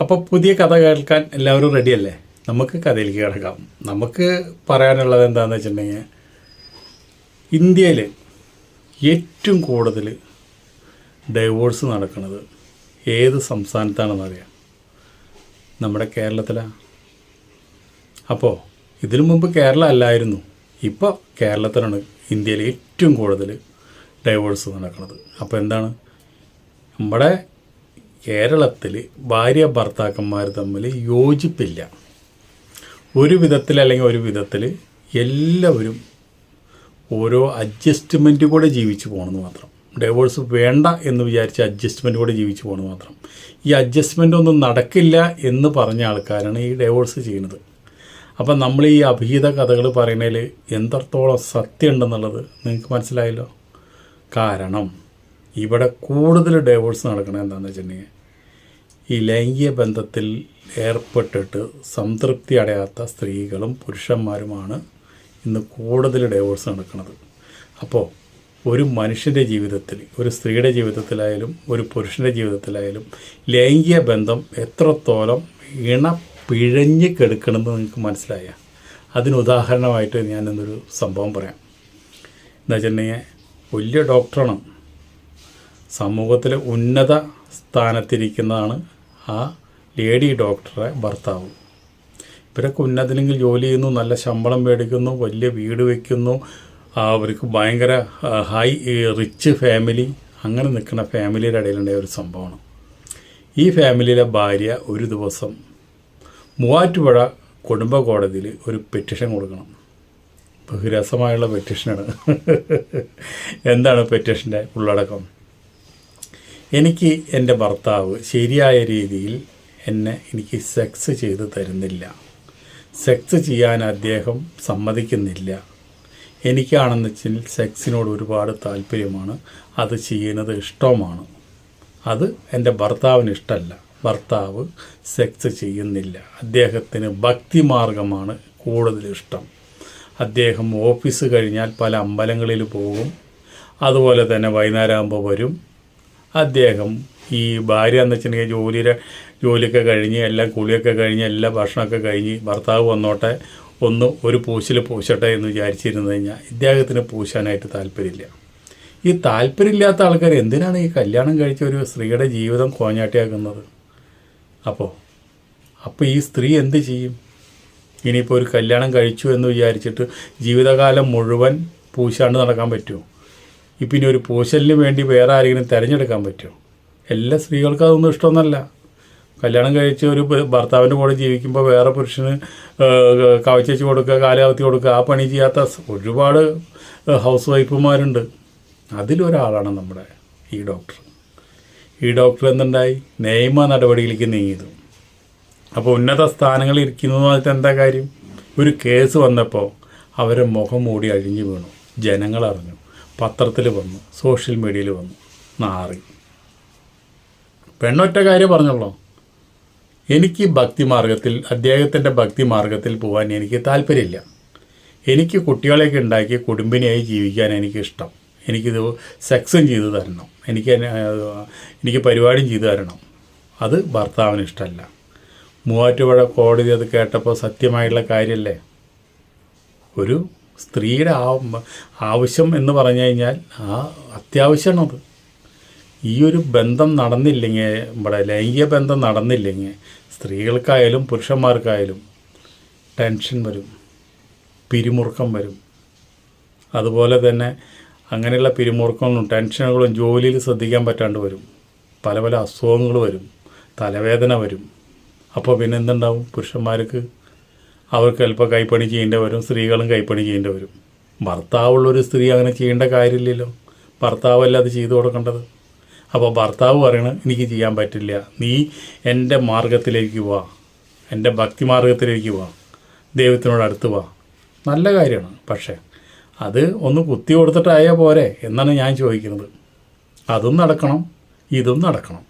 അപ്പോൾ പുതിയ കഥ കേൾക്കാൻ എല്ലാവരും റെഡിയല്ലേ നമുക്ക് കഥയിലേക്ക് കിടക്കാം. നമുക്ക് പറയാനുള്ളത് എന്താണെന്ന് വെച്ചിട്ടുണ്ടെങ്കിൽ ഇന്ത്യയിൽ ഏറ്റവും കൂടുതൽ ഡൈവോഴ്സ് നടക്കുന്നത് ഏത് സംസ്ഥാനത്താണെന്നറിയാം നമ്മുടെ കേരളത്തിലാണ് അപ്പോൾ ഇതിനു മുമ്പ് കേരളം അല്ലായിരുന്നു. ഇപ്പോൾ കേരളത്തിലാണ് ഇന്ത്യയിൽ ഏറ്റവും കൂടുതൽ ഡൈവോഴ്സ് നടക്കുന്നത്. അപ്പോൾ എന്താണ്? നമ്മുടെ കേരളത്തിൽ ഭാര്യ ഭർത്താക്കന്മാർ തമ്മിൽ യോജിപ്പില്ല. ഒരു വിധത്തിൽ അല്ലെങ്കിൽ ഒരു വിധത്തിൽ എല്ലാവരും ഓരോ അഡ്ജസ്റ്റ്മെന്റ് കൂടെ ജീവിച്ചു പോകണമെന്ന് മാത്രം. ഡൈവോഴ്സ് വേണ്ട എന്ന് വിചാരിച്ച് അഡ്ജസ്റ്റ്മെന്റ് കൂടെ ജീവിച്ചു പോകണമെന്ന് മാത്രം. ഈ അഡ്ജസ്റ്റ്മെന്റ് ഒന്നും നടക്കില്ല എന്ന് പറഞ്ഞ ആൾക്കാരാണ് ഈ ഡൈവോഴ്സ് ചെയ്യുന്നത്. അപ്പം നമ്മൾ ഈ അഭിഹിത കഥകൾ പറയുന്നതിൽ എന്തോളം സത്യം ഉണ്ടെന്നുള്ളത് നിങ്ങൾക്ക് മനസ്സിലായല്ലോ? കാരണം ഇവിടെ കൂടുതൽ ഡൈവോഴ്സ് നടക്കണത് എന്താണെന്ന് വെച്ചിട്ടുണ്ടെങ്കിൽ ഈ ലൈംഗിക ബന്ധത്തിൽ ഏർപ്പെട്ടിട്ട് സംതൃപ്തി അടയാത്ത സ്ത്രീകളും പുരുഷന്മാരുമാണ് ഇന്ന് കൂടുതൽ ഡൈവോഴ്സ് നടക്കുന്നത്. അപ്പോൾ ഒരു മനുഷ്യന്റെ ജീവിതത്തിൽ ഒരു സ്ത്രീയുടെ ജീവിതത്തിലായാലും ഒരു പുരുഷന്റെ ജീവിതത്തിലായാലും ലൈംഗിക ബന്ധം എത്രത്തോളം ഇണ പിഴഞ്ഞ് കെടുക്കണമെന്ന് നിങ്ങൾക്ക് മനസ്സിലായ? അതിന് ഉദാഹരണമായിട്ട് ഞാൻ ഇന്നൊരു സംഭവം പറയാം. എന്താ വെച്ചിട്ടുണ്ടെങ്കിൽ വലിയ ഡോക്ടറാണ് സമൂഹത്തിലെ ഉന്നത സ്ഥാനത്തിരിക്കുന്നതാണ് ആ ലേഡി ഡോക്ടറെ ഭർത്താവ്. ഇവരൊക്കെ ഉന്നതിലെങ്കിൽ ജോലി ചെയ്യുന്നു നല്ല ശമ്പളം മേടിക്കുന്നു വലിയ വീട് വയ്ക്കുന്നു അവർക്ക് ഭയങ്കര ഹൈ റിച്ച് ഫാമിലി. അങ്ങനെ നിൽക്കുന്ന ഫാമിലിയുടെ ഇടയിലുണ്ടായ ഒരു സംഭവമാണ്. ഈ ഫാമിലിയിലെ ഭാര്യ ഒരു ദിവസം മൂവാറ്റുപുഴ കുടുംബ കോടതിയിൽ ഒരു പെറ്റിഷൻ കൊടുക്കണം. ബഹുരസമായുള്ള പെറ്റിഷനാണ്. എന്താണ് പെറ്റിഷന്റെ ഉള്ളടക്കം? എനിക്ക് എന്റെ ഭർത്താവ് ശരിയായ രീതിയിൽ എന്നെ എനിക്ക് സെക്സ് ചെയ്ത് തരുന്നില്ല. സെക്സ് ചെയ്യാൻ അദ്ദേഹം സമ്മതിക്കുന്നില്ല. എനിക്കാണെന്ന് വെച്ചാൽ സെക്സിനോട് ഒരുപാട് താല്പര്യമാണ്. അത് ചെയ്യുന്നത് ഇഷ്ടമാണ്. അത് എന്റെ ഭർത്താവിന് ഇഷ്ടമല്ല. ഭർത്താവ് സെക്സ് ചെയ്യുന്നില്ല. അദ്ദേഹത്തിന് ഭക്തിമാർഗമാണ് കൂടുതൽ ഇഷ്ടം. അദ്ദേഹം ഓഫീസ് കഴിഞ്ഞാൽ പല അമ്പലങ്ങളിൽ പോകും. അതുപോലെ തന്നെ വൈകുന്നേരം ആകുമ്പോൾ വരും. അദ്ദേഹം ഈ ഭാര്യ എന്ന് വെച്ചിട്ടുണ്ടെങ്കിൽ ജോലിയുടെ ജോലിയൊക്കെ കഴിഞ്ഞ് എല്ലാം കുളിയൊക്കെ കഴിഞ്ഞ് എല്ലാ ഭക്ഷണമൊക്കെ കഴിഞ്ഞ് ഭർത്താവ് വന്നോട്ടെ ഒന്ന് ഒരു പൂശിൽ പൂശട്ടെ എന്ന് വിചാരിച്ചിരുന്നു കഴിഞ്ഞാൽ ഇദ്ദേഹത്തിന് പൂശാനായിട്ട് താല്പര്യമില്ല. ഈ താല്പര്യമില്ലാത്ത ആൾക്കാർ എന്തിനാണ് ഈ കല്യാണം കഴിച്ച ഒരു സ്ത്രീയുടെ ജീവിതം കോഞ്ഞാട്ടിയാക്കുന്നത്? അപ്പോൾ അപ്പോൾ ഈ സ്ത്രീ എന്ത് ചെയ്യും? ഇനിയിപ്പോൾ ഒരു കല്യാണം കഴിച്ചു എന്ന് വിചാരിച്ചിട്ട് ജീവിതകാലം മുഴുവൻ പൂശാണ്ട് നടക്കാൻ പറ്റുമോ ഇപ്പം ഇനി ഒരു പൂശലിന് വേണ്ടി വേറെ ആരെങ്കിലും തിരഞ്ഞെടുക്കാൻ പറ്റുമോ? എല്ലാ സ്ത്രീകൾക്കും അതൊന്നും ഇഷ്ടമൊന്നുമല്ല. കല്യാണം കഴിച്ച് ഒരു ഭർത്താവിന്റെ കൂടെ ജീവിക്കുമ്പോൾ വേറെ പുരുഷന് കവച്ചു കൊടുക്കുക കാലാവധി കൊടുക്കുക ആ പണി ചെയ്യാത്ത ഒരുപാട് ഹൗസ് വൈഫുമാരുണ്ട് അതിലൊരാളാണ് നമ്മുടെ ഈ ഡോക്ടർ. ഈ ഡോക്ടർ എന്തുണ്ടായി? നിയമ നടപടിയിലേക്ക് നീങ്ങിയതും. അപ്പോൾ ഉന്നത സ്ഥാനങ്ങളിൽ ഇരിക്കുന്നതുമായിട്ട് എന്താ കാര്യം? ഒരു കേസ് വന്നപ്പോൾ അവരെ മുഖം മൂടി അഴിഞ്ഞു വീണു. ജനങ്ങൾ അറിഞ്ഞു. പത്രത്തിൽ വന്നു സോഷ്യൽ മീഡിയയിൽ വന്നു നാറി. പെണ്ണൊറ്റ കാര്യം പറഞ്ഞല്ലോ എനിക്ക് ഭക്തി മാർഗത്തിൽ അദ്ദേഹത്തിന്റെ ഭക്തി മാർഗത്തിൽ പോകാൻ എനിക്ക് താല്പര്യമില്ല. എനിക്ക് കുട്ടികളെയൊക്കെ ഉണ്ടാക്കി കുടുംബിനിയായി ജീവിക്കാൻ എനിക്ക് ഇഷ്ടം എനിക്കിത് സെക്സും ചെയ്തു തരണം. എനിക്ക് എനിക്ക് പരിപാടിയും ചെയ്തു തരണം. അത് ഭർത്താവിന് ഇഷ്ടമല്ല. മൂവാറ്റുപുഴ കോടതി അത് കേട്ടപ്പോൾ സത്യമായിട്ടുള്ള കാര്യമല്ലേ? ഒരു സ്ത്രീയുടെ ആവശ്യം എന്ന് പറഞ്ഞു കഴിഞ്ഞാൽ ആ അത്യാവശ്യമാണത്. ഈ ഒരു ബന്ധം നടന്നില്ലെങ്കിൽ ഇവിടെ ലൈംഗിക ബന്ധം നടന്നില്ലെങ്കിൽ സ്ത്രീകൾക്കായാലും പുരുഷന്മാർക്കായാലും ടെൻഷൻ വരും പിരിമുറുക്കം വരും. അതുപോലെ തന്നെ അങ്ങനെയുള്ള പിരിമുറുക്കങ്ങളും ടെൻഷനുകളും ജോലിയിൽ ശ്രദ്ധിക്കാൻ പറ്റാണ്ട് വരും. പല പല അസുഖങ്ങൾ വരും തലവേദന വരും. അപ്പോൾ പിന്നെ എന്തുണ്ടാവും? പുരുഷന്മാർക്ക് അവർക്ക് ചിലപ്പോൾ കൈപ്പണി ചെയ്യേണ്ടി വരും സ്ത്രീകളും കൈപ്പണി ചെയ്യേണ്ടി വരും. ഭർത്താവുള്ളൊരു സ്ത്രീ അങ്ങനെ ചെയ്യേണ്ട കാര്യമില്ലല്ലോ. ഭർത്താവല്ല അത് ചെയ്തു കൊടുക്കേണ്ടത്? അപ്പോൾ ഭർത്താവ് പറയണത് എനിക്ക് ചെയ്യാൻ പറ്റില്ല. നീ എന്റെ മാർഗത്തിലേക്ക് വാ. എന്റെ ഭക്തി മാർഗത്തിലേക്ക് വാ. ദൈവത്തിനോട് അടുത്ത് വാ. നല്ല കാര്യമാണ്. പക്ഷേ അത് ഒന്ന് കുത്തി കൊടുത്തിട്ടായാൽ പോരെ എന്നാണ് ഞാൻ ചോദിക്കുന്നത്. അതും നടക്കണം ഇതും നടക്കണം.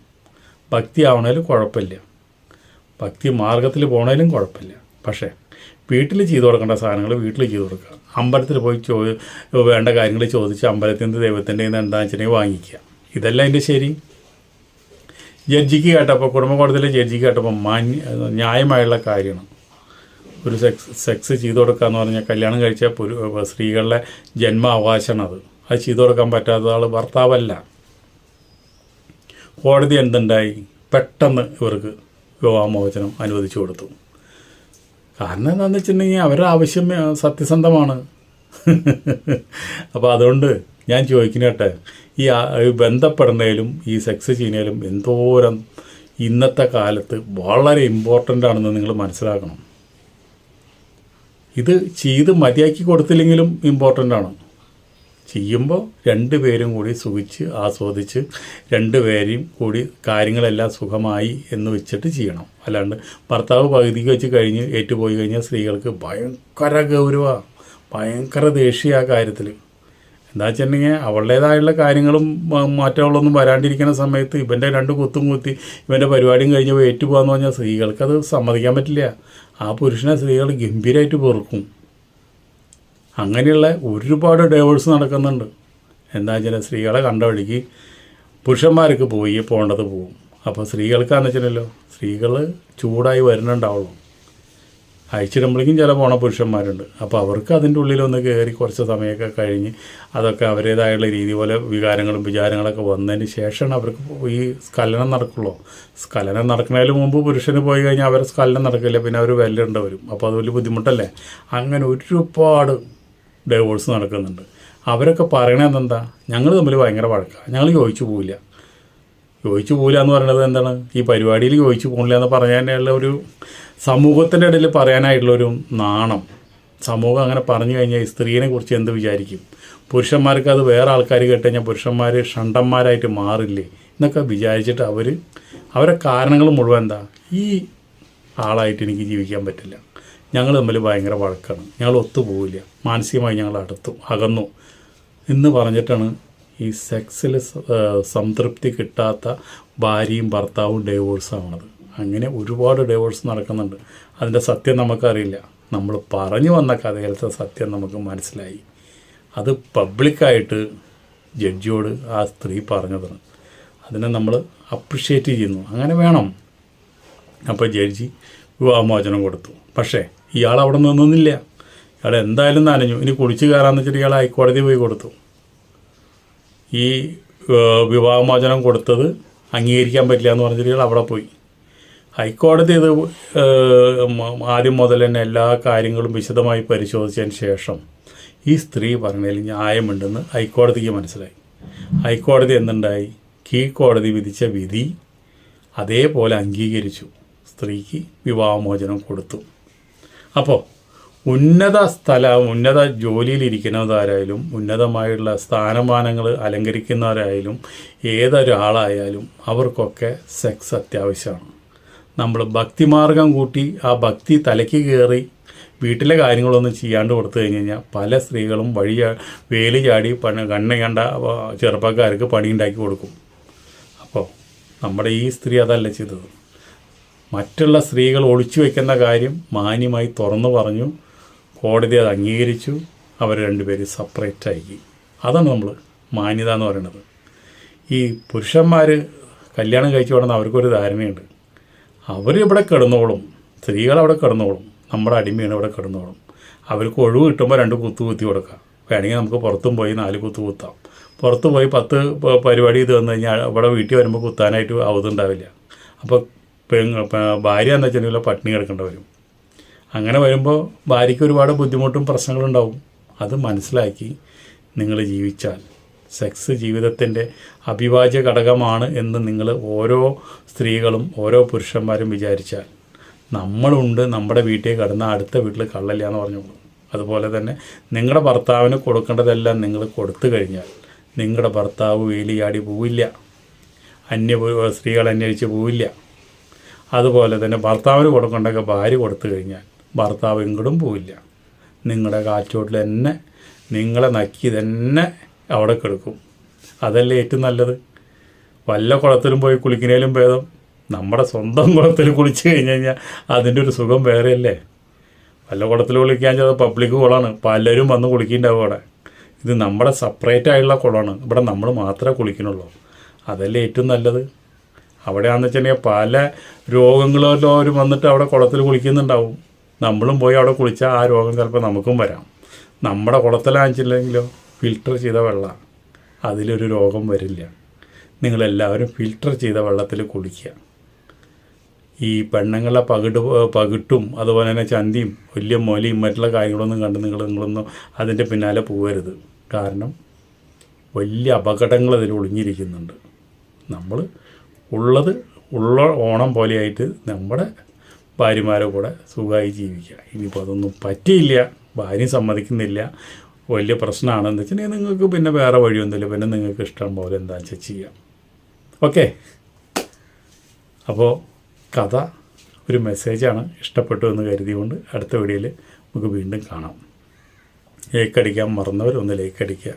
ഭക്തി ആവണേലും കുഴപ്പമില്ല. ഭക്തി മാർഗത്തിൽ പോണേലും കുഴപ്പമില്ല. പക്ഷേ വീട്ടിൽ ചെയ്തു കൊടുക്കേണ്ട സാധനങ്ങൾ വീട്ടിൽ ചെയ്തു കൊടുക്കുക. അമ്പലത്തിൽ പോയി ചോ വേണ്ട കാര്യങ്ങൾ ചോദിച്ച് അമ്പലത്തിന്റെ ദൈവത്തിന്റെ നിന്ന് എന്താണെന്ന് വെച്ചിട്ടുണ്ടെങ്കിൽ വാങ്ങിക്കുക. ഇതല്ല അതിന്റെ ശരി. ജഡ്ജിക്ക് കേട്ടപ്പോൾ കുടുംബ കോടതിയിലെ ജഡ്ജിക്ക് കേട്ടപ്പോൾ മാന്യ ന്യായമായുള്ള കാര്യമാണ്. ഒരു സെക്സ് സെക്സ് ചെയ്തു കൊടുക്കുക എന്ന് പറഞ്ഞാൽ കല്യാണം കഴിച്ച പുരു സ്ത്രീകളുടെ ജന്മാവകാശമാണ് അത് അത് ചെയ്തു കൊടുക്കാൻ പറ്റാത്ത ആൾ ഭർത്താവല്ല. കോടതി എന്തുണ്ടായി? പെട്ടെന്ന് ഇവർക്ക് വിവാഹമോചനം അനുവദിച്ചു കൊടുത്തു. കാരണം എന്താണെന്ന് വെച്ചിട്ടുണ്ടെങ്കിൽ അവരുടെ ആവശ്യം സത്യസന്ധമാണ്. അപ്പോൾ അതുകൊണ്ട് ഞാൻ ചോദിക്കുന്നേട്ടെ ഈ ഈ ബന്ധപ്പെടുന്നതിലും ഈ സെക്സ് ചെയ്യുന്നതിലും എന്തോരം ഇന്നത്തെ കാലത്ത് വളരെ ഇമ്പോർട്ടന്റ് ആണെന്ന് നിങ്ങൾ മനസ്സിലാക്കണം. ഇത് ചെയ്ത് മതിയാക്കി കൊടുത്തില്ലെങ്കിലും ഇമ്പോർട്ടന്റ് ആണ്. ചെയ്യുമ്പോൾ രണ്ടുപേരും കൂടി സുഖിച്ച് ആസ്വദിച്ച് രണ്ടുപേരെയും കൂടി കാര്യങ്ങളെല്ലാം സുഖമായി എന്ന് വെച്ചിട്ട് ചെയ്യണം. അല്ലാണ്ട് ഭർത്താവ് പകുതിക്ക് വെച്ച് കഴിഞ്ഞ് ഏറ്റുപോയി കഴിഞ്ഞാൽ സ്ത്രീകൾക്ക് ഭയങ്കര ഗൗരവമാണ് ഭയങ്കര ദേഷ്യ ആ കാര്യത്തിൽ എന്താ വെച്ചിട്ടുണ്ടെങ്കിൽ അവളുടേതായുള്ള കാര്യങ്ങളും മാറ്റങ്ങളൊന്നും വരാണ്ടിരിക്കുന്ന സമയത്ത് ഇവന്റെ രണ്ട് കുത്തും കുത്തി ഇവന്റെ പരിപാടിയും കഴിഞ്ഞ് പോയി ഏറ്റുപോകാന്ന് പറഞ്ഞാൽ സ്ത്രീകൾക്കത് സമ്മതിക്കാൻ പറ്റില്ല. ആ പുരുഷനെ സ്ത്രീകൾ ഗംഭീരമായിട്ട് വെറുക്കും. അങ്ങനെയുള്ള ഒരുപാട് ഡൈവേഴ്സ് നടക്കുന്നുണ്ട്. എന്താ വെച്ചാൽ സ്ത്രീകളെ കണ്ട വഴിക്ക് പുരുഷന്മാർക്ക് പോയി പോകേണ്ടത് പോകും അപ്പോൾ സ്ത്രീകൾക്കാന്ന് വെച്ചാലല്ലോ സ്ത്രീകൾ ചൂടായി വരുന്നുണ്ടാവുള്ളൂ. അയച്ചിടുമ്പോഴേക്കും ചില പോണ പുരുഷന്മാരുണ്ട്. അപ്പോൾ അവർക്ക് അതിന്റെ ഉള്ളിലൊന്ന് കയറി കുറച്ച് സമയമൊക്കെ കഴിഞ്ഞ് അതൊക്കെ അവരുടേതായുള്ള രീതി പോലെ വികാരങ്ങളും വിചാരങ്ങളൊക്കെ വന്നതിന് ശേഷമാണ് അവർക്ക് ഈ സ്കലനം നടക്കുള്ളൂ. സ്കലനം നടക്കുന്നതിന് മുമ്പ് പുരുഷന് പോയി കഴിഞ്ഞാൽ അവർ സ്കലനം നടക്കില്ല പിന്നെ അവർ വെല്ലുണ്ട് വരും. അപ്പോൾ അത് വലിയ ബുദ്ധിമുട്ടല്ലേ? അങ്ങനെ ഒരുപാട് ഡൈവോഴ്സ് നടക്കുന്നുണ്ട്. അവരൊക്കെ പറയണത് എന്താ? ഞങ്ങൾ തമ്മിൽ ഭയങ്കര വഴക്കാണ് ഞങ്ങൾ ചോദിച്ചു പോവില്ല. ചോദിച്ചു പോവില്ല എന്ന് പറയുന്നത് എന്താണ്? ഈ പരിപാടിയിൽ ചോദിച്ചു പോകില്ല എന്ന് പറയാനുള്ള ഒരു സമൂഹത്തിന്റെ ഇടയിൽ പറയാനായിട്ടുള്ളൊരു നാണം. സമൂഹം അങ്ങനെ പറഞ്ഞു കഴിഞ്ഞാൽ ഈ സ്ത്രീനെ കുറിച്ച് എന്ത് വിചാരിക്കും? പുരുഷന്മാർക്ക് അത് വേറെ ആൾക്കാർ കേട്ട് കഴിഞ്ഞാൽ പുരുഷന്മാർ ഷണ്ടന്മാരായിട്ട് മാറില്ലേ എന്നൊക്കെ വിചാരിച്ചിട്ട് അവർ അവരെ കാരണങ്ങൾ മുഴുവൻ എന്താ? ഈ ആളായിട്ട് എനിക്ക് ജീവിക്കാൻ പറ്റില്ല. ഞങ്ങൾ തമ്മിൽ ഭയങ്കര വഴക്കാണ്. ഞങ്ങൾ ഒത്തുപോകില്ല മാനസികമായി ഞങ്ങൾ അടുത്തു അകന്നു. എന്ന് പറഞ്ഞിട്ടാണ് ഈ സെക്സിൽ സംതൃപ്തി കിട്ടാത്ത ഭാര്യയും ഭർത്താവും ഡൈവോഴ്സ് ആവണത്. അങ്ങനെ ഒരുപാട് ഡൈവോഴ്സ് നടക്കുന്നുണ്ട്. അതിന്റെ സത്യം നമുക്കറിയില്ല. നമ്മൾ പറഞ്ഞു വന്ന കഥയിലത്തെ സത്യം നമുക്ക് മനസ്സിലായി. അത് പബ്ലിക്കായിട്ട് ജഡ്ജിയോട് ആ സ്ത്രീ പറഞ്ഞതാണ്. അതിനെ നമ്മൾ അപ്രിഷ്യേറ്റ് ചെയ്യുന്നു. അങ്ങനെ വേണം. അപ്പോൾ ജഡ്ജി വിവാഹമോചനം കൊടുത്തു. പക്ഷേ ഇയാൾ അവിടെ നിന്നില്ല. ഇയാൾ എന്തായാലും നനഞ്ഞു. ഇനി കുളിച്ച് കയറാന്ന് വെച്ചിട്ട് ഇയാൾ ഹൈക്കോടതി പോയി കൊടുത്തു. ഈ വിവാഹമോചനം കൊടുത്തത് അംഗീകരിക്കാൻ പറ്റില്ല എന്ന് പറഞ്ഞിട്ട് ഇയാൾ അവിടെ പോയി. ഹൈക്കോടതി ഇത് ആദ്യം മുതൽ തന്നെ എല്ലാ കാര്യങ്ങളും വിശദമായി പരിശോധിച്ചതിന് ശേഷം ഈ സ്ത്രീ പറഞ്ഞതിൽ ന്യായമുണ്ടെന്ന് ഹൈക്കോടതിക്ക് മനസ്സിലായി. ഹൈക്കോടതി എന്തുണ്ടായി? കീഴ്ക്കോടതി വിധിച്ച വിധി അതേപോലെ അംഗീകരിച്ചു. സ്ത്രീക്ക് വിവാഹമോചനം കൊടുത്തു. അപ്പോൾ ഉന്നത സ്ഥല ഉന്നത ജോലിയിലിരിക്കുന്നവരായാലും ഉന്നതമായുള്ള സ്ഥാനമാനങ്ങൾ അലങ്കരിക്കുന്നവരായാലും ഏതൊരാളായാലും അവർക്കൊക്കെ സെക്സ് അത്യാവശ്യമാണ്. നമ്മൾ ഭക്തിമാർഗം കൂട്ടി ആ ഭക്തി തലയ്ക്ക് കയറി വീട്ടിലെ കാര്യങ്ങളൊന്നും ചെയ്യാണ്ട് കൊടുത്തു കഴിഞ്ഞ് കഴിഞ്ഞാൽ പല സ്ത്രീകളും വഴി വേലി ചാടി പണി കണ്ണി കണ്ട ചെറുപ്പക്കാർക്ക് പണി ഉണ്ടാക്കി കൊടുക്കും. അപ്പോൾ നമ്മുടെ ഈ സ്ത്രീ അതല്ല ചെയ്തത്. മറ്റുള്ള സ്ത്രീകൾ ഒളിച്ചു വയ്ക്കുന്ന കാര്യം മാന്യമായി തുറന്നു പറഞ്ഞു. കോടതി അത് അംഗീകരിച്ചു. അവർ രണ്ടുപേരും സെപ്പറേറ്റ് ആയി. അതാണ് നമ്മൾ മാന്യത എന്ന് പറയുന്നത് ഈ പുരുഷന്മാർ കല്യാണം കഴിച്ചു കൊടുക്കുന്ന അവർക്കൊരു ധാരണയുണ്ട്. അവർ ഇവിടെ കിടന്നോളും. സ്ത്രീകൾ അവിടെ കിടന്നോളും. നമ്മുടെ അടിമയാണ് ഇവിടെ കിടന്നോളും. അവർക്ക് ഒഴിവ് കിട്ടുമ്പോൾ രണ്ട് കുത്തു കുത്തി കൊടുക്കാം. വേണമെങ്കിൽ നമുക്ക് പുറത്തും പോയി നാല് കുത്തു കുത്താം. പുറത്ത് പോയി പത്ത് പരിപാടി ഇത് വന്നു കഴിഞ്ഞാൽ ഇവിടെ വീട്ടിൽ വരുമ്പോൾ കുത്താനായിട്ട് അവതുണ്ടാവില്ല അപ്പോൾ പെങ്ങ ഭാര്യ എന്ന് വെച്ചിട്ടുണ്ടെങ്കിൽ പട്ടിണി കിടക്കേണ്ടി വരും. അങ്ങനെ വരുമ്പോൾ ഭാര്യയ്ക്ക് ഒരുപാട് ബുദ്ധിമുട്ടും പ്രശ്നങ്ങളുണ്ടാവും അത് മനസ്സിലാക്കി നിങ്ങൾ ജീവിച്ചാൽ സെക്സ് ജീവിതത്തിന്റെ അഭിവാജ്യ ഘടകമാണ് എന്ന് നിങ്ങൾ ഓരോ സ്ത്രീകളും ഓരോ പുരുഷന്മാരും വിചാരിച്ചാൽ നമ്മളുണ്ട് നമ്മുടെ വീട്ടിൽ കടന്ന അടുത്ത വീട്ടിൽ കള്ളല്ല എന്ന് പറഞ്ഞോളൂ. അതുപോലെ തന്നെ നിങ്ങളുടെ ഭർത്താവിന് കൊടുക്കേണ്ടതെല്ലാം നിങ്ങൾ കൊടുത്തു കഴിഞ്ഞാൽ നിങ്ങളുടെ ഭർത്താവ് വേലിയാടി പോവില്ല. അന്യ സ്ത്രീകൾ അന്വേഷിച്ച് പോവില്ല. അതുപോലെ തന്നെ ഭർത്താവിന് കൊടുക്കേണ്ടൊക്കെ ഭാര്യ കൊടുത്തു കഴിഞ്ഞാൽ ഭർത്താവ് ഇങ്ങോട്ടും പോവില്ല. നിങ്ങളുടെ കാച്ചോട്ടിൽ തന്നെ നിങ്ങളെ നക്കി തന്നെ അവിടെ കിടക്കും. അതല്ലേ ഏറ്റവും നല്ലത്? വല്ല കുളത്തിലും പോയി കുളിക്കുന്നതിലും ഭേദം. നമ്മുടെ സ്വന്തം കുളത്തിൽ കുളിച്ച് കഴിഞ്ഞ് കഴിഞ്ഞാൽ അതിന്റെ ഒരു സുഖം വേറെയല്ലേ? വല്ല കുളത്തിൽ കുളിക്കാൻ ചെയ്ത പബ്ലിക് കുളമാണ് പലരും വന്ന് കുളിക്കുന്നുണ്ടാവും അവിടെ. ഇത് നമ്മുടെ സെപ്പറേറ്റ് ആയിട്ടുള്ള കുളമാണ്. ഇവിടെ നമ്മൾ മാത്രമേ കുളിക്കണുള്ളൂ അതല്ലേ ഏറ്റവും നല്ലത്? അവിടെയാണെന്ന് വെച്ചിട്ടുണ്ടെങ്കിൽ പല രോഗങ്ങളെല്ലാവരും വന്നിട്ട് അവിടെ കുളത്തിൽ കുളിക്കുന്നുണ്ടാവും. നമ്മളും പോയി അവിടെ കുളിച്ചാൽ ആ രോഗം ചിലപ്പോൾ നമുക്കും വരാം. നമ്മുടെ കുളത്തിലാണെങ്കിലെങ്കിലോ ഫിൽട്ടർ ചെയ്ത വെള്ളം. അതിലൊരു രോഗം വരില്ല. നിങ്ങളെല്ലാവരും ഫിൽട്ടർ ചെയ്ത വെള്ളത്തിൽ കുളിക്കുക. ഈ പെണ്ണുങ്ങളെ പകിട് പകിട്ടും അതുപോലെ തന്നെ ചന്തിയും വലിയ മൊലയും മറ്റുള്ള കാര്യങ്ങളൊന്നും കണ്ട് നിങ്ങൾ നിങ്ങളൊന്നും അതിന്റെ പിന്നാലെ പോകരുത്. കാരണം വലിയ അപകടങ്ങൾ അതിൽ ഒളിഞ്ഞിരിക്കുന്നുണ്ട്. നമ്മൾ ഉള്ളത് ഉള്ള ഓണം പോലെയായിട്ട് നമ്മുടെ ഭാര്യമാരെ കൂടെ സുഖമായി ജീവിക്കുക ഇനിയിപ്പോൾ അതൊന്നും പറ്റിയില്ല ഭാര്യ സമ്മതിക്കുന്നില്ല വലിയ പ്രശ്നമാണെന്ന് വെച്ചിട്ടുണ്ടെങ്കിൽ നിങ്ങൾക്ക് പിന്നെ വേറെ വഴിയൊന്നുമില്ല പിന്നെ നിങ്ങൾക്ക് ഇഷ്ടം പോലെ എന്താ വെച്ചാൽ ചെയ്യാം. ഓക്കെ? അപ്പോൾ കഥ ഒരു മെസ്സേജാണ് ഇഷ്ടപ്പെട്ടു എന്ന് കരുതിയുകൊണ്ട് അടുത്ത വീഡിയോയിൽ നമുക്ക് വീണ്ടും കാണാം. ലേക്ക് അടിക്കാൻ മറന്നവർ ഒന്ന് ലേക്ക് അടിക്കുക.